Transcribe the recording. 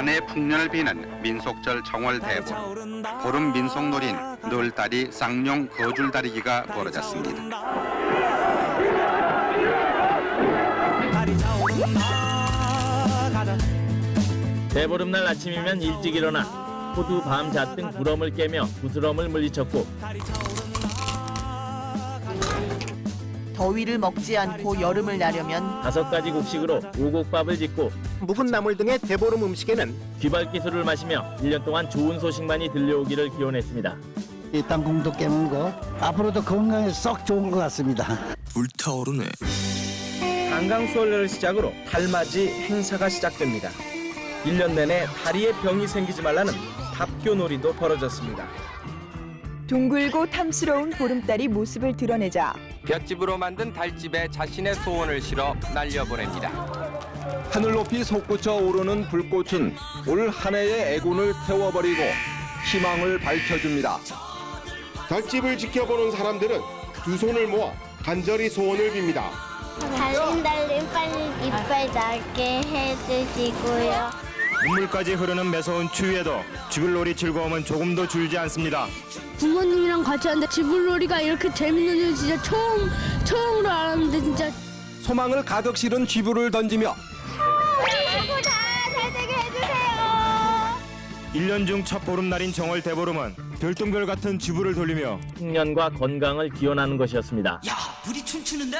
한해 풍년을 비는 민속절 정월 대보름. 보름 민속놀이는 늘다리 쌍용 거줄다리기가 벌어졌습니다. 대보름날 아침이면 일찍 일어나 호두, 밤, 잣등 부럼을 깨며 부스럼을 물리쳤고 더위를 먹지 않고 여름을 나려면 다섯 가지 곡식으로 오곡밥을 짓고 묵은 나물 등의 대보름 음식에는 귀발 기술을 마시며 1년 동안 좋은 소식만이 들려오기를 기원했습니다. 이 땅콩도 거 앞으로도 건강에 썩 좋은 것 같습니다. 불타오르네. 강강수월래를 시작으로 달맞이 행사가 시작됩니다. 1년 내내 다리에 병이 생기지 말라는 답교놀이도 벌어졌습니다. 둥글고 탐스러운 보름달이 모습을 드러내자 볏집으로 만든 달집에 자신의 소원을 실어 날려보냅니다. 하늘 높이 솟구쳐 오르는 불꽃은 올 한 해의 애군을 태워버리고 희망을 밝혀줍니다. 달집을 지켜보는 사람들은 두 손을 모아 간절히 소원을 빕니다. 달린 달린 빨리 이빨 나게 해주시고요. 눈물까지 흐르는 매서운 추위에도 쥐불놀이 즐거움은 조금도 줄지 않습니다. 부모님이랑 같이 하는데 지불놀이가 이렇게 재밌는 줄 진짜 처음 처음으로 알았는데 진짜 소망을 가득 실은 쥐불을 던지며 말고 다잘 되게 해주세요. 1년 중 첫 보름날인 정월 대보름은 별똥별 같은 쥐불을 돌리며 풍년과 건강을 기원하는 것이었습니다. 야, 불이 춤추는데?